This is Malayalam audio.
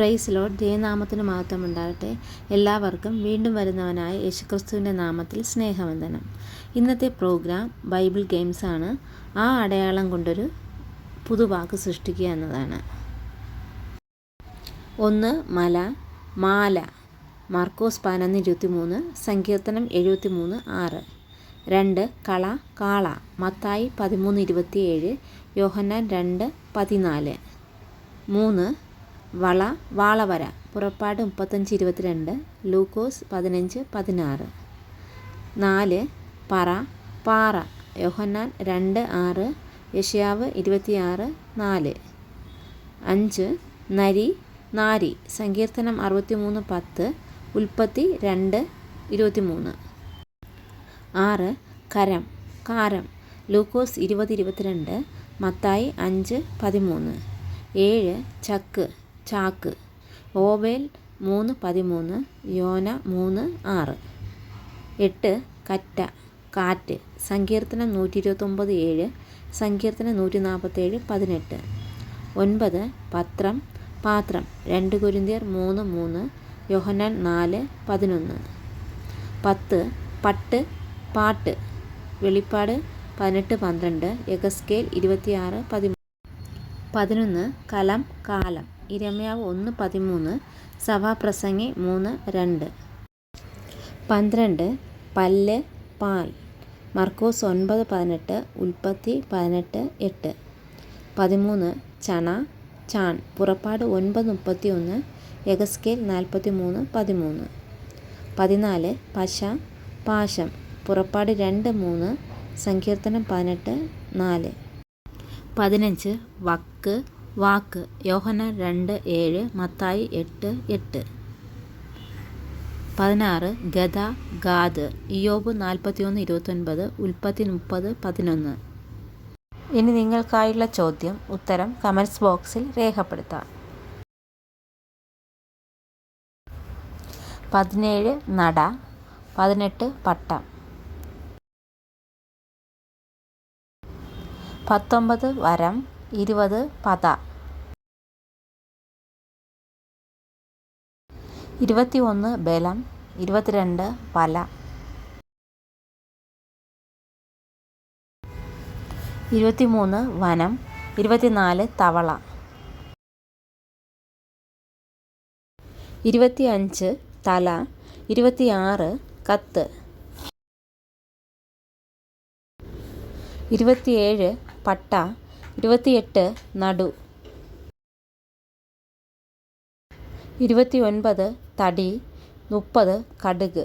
പ്രൈസ് ലോഡ് ജയനാമത്തിന് മഹത്വം ഉണ്ടാകട്ടെ എല്ലാവർക്കും വീണ്ടും വരുന്നവനായ യേശുക്രിസ്തുവിന്റെ നാമത്തിൽ സ്നേഹവന്ദനം. ഇന്നത്തെ പ്രോഗ്രാം ബൈബിൾ ഗെയിംസ് ആണ്. ആ അടയാളം കൊണ്ടൊരു പുതുവാക്ക് സൃഷ്ടിക്കുക എന്നതാണ്. ഒന്ന് മല മാല. മാർക്കോസ് പതിനൊന്ന് ഇരുപത്തി മൂന്ന് സങ്കീർത്തനം എഴുപത്തി മൂന്ന് ആറ്. രണ്ട് കള കാള. മത്തായി പതിമൂന്ന് ഇരുപത്തിയേഴ് യോഹന്നാൻ രണ്ട് പതിനാല്. മൂന്ന് വള വാളവര പുറപ്പാട് മുപ്പത്തഞ്ച് ഇരുപത്തിരണ്ട് ലൂക്കോസ് പതിനഞ്ച് പതിനാറ്. നാല് പറ പാറ യോഹന്നാൻ രണ്ട് ആറ് യഷ്യാവ് ഇരുപത്തിയാറ് നാല്. അഞ്ച് നരി നാരി സങ്കീർത്തനം അറുപത്തിമൂന്ന് പത്ത് ഉൽപ്പത്തി രണ്ട് ഇരുപത്തിമൂന്ന്. ആറ് കരം കാരം ലൂക്കോസ് ഇരുപത് ഇരുപത്തിരണ്ട് മത്തായി അഞ്ച് പതിമൂന്ന്. ഏഴ് ചക്ക് ചാക്ക്. ഓവേൽ മൂന്ന് പതിമൂന്ന് യോന മൂന്ന് ആറ്. എട്ട് കറ്റ കാറ്റ്. സങ്കീർത്തനം നൂറ്റി ഇരുപത്തൊമ്പത് ഏഴ് സങ്കീർത്തനം നൂറ്റി നാൽപ്പത്തേഴ് പതിനെട്ട്. ഒൻപത് പത്രം പാത്രം. രണ്ട് കുരിന്തിയർ മൂന്ന് മൂന്ന് യോഹന്നാൻ നാല് പതിനൊന്ന്. പത്ത് പട്ട് പാട്ട്. വെളിപ്പാട് പതിനെട്ട് പന്ത്രണ്ട് എഗസ്കേൽ ഇരുപത്തിയാറ് പതിമൂന്ന്. പതിനൊന്ന് കലം കാലം. ഇരമ്യാവ് ഒന്ന് പതിമൂന്ന് സഭാപ്രസംഗി മൂന്ന് രണ്ട്. പന്ത്രണ്ട് പല്ല് പാൽ. മർക്കോസ് ഒൻപത് പതിനെട്ട് ഉൽപ്പത്തി പതിനെട്ട് എട്ട്. പതിമൂന്ന് ചണ ചാൺ. പുറപ്പാട് ഒൻപത് മുപ്പത്തി ഒന്ന് യഗസ്കേൽ നാൽപ്പത്തി മൂന്ന് പതിമൂന്ന്. പതിനാല് പശ പാശം. പുറപ്പാട് രണ്ട് മൂന്ന് സങ്കീർത്തനം പതിനെട്ട് നാല്. പതിനഞ്ച് വക്ക് വാക്ക്. യോഹന രണ്ട് ഏഴ് മത്തായി എട്ട് എട്ട്. പതിനാറ് ഗദ ഗാദ്. ഇയോബ് നാൽപ്പത്തിയൊന്ന് ഇരുപത്തൊൻപത് ഉൽപ്പത്തി മുപ്പത് പതിനൊന്ന്. ഇനി നിങ്ങൾക്കായുള്ള ചോദ്യം ഉത്തരം കമൻസ് ബോക്സിൽ രേഖപ്പെടുത്താം. പതിനേഴ് നട. പതിനെട്ട് പട്ടം. പത്തൊമ്പത് വരം. ഇരുപത് പത. ഇരുപത്തി ഒന്ന് ബലം ഇരുപത്തിരണ്ട് പല. ഇരുപത്തിമൂന്ന് വനം ഇരുപത്തിനാല് തവള. ഇരുപത്തിയഞ്ച് തല ഇരുപത്തിയാറ് കത്ത്. ഇരുപത്തിയേഴ് പട്ട ഇരുപത്തിയെട്ട് നടു. ഇരുപത്തി ഒൻപത് തടി മുപ്പത് കടുക്.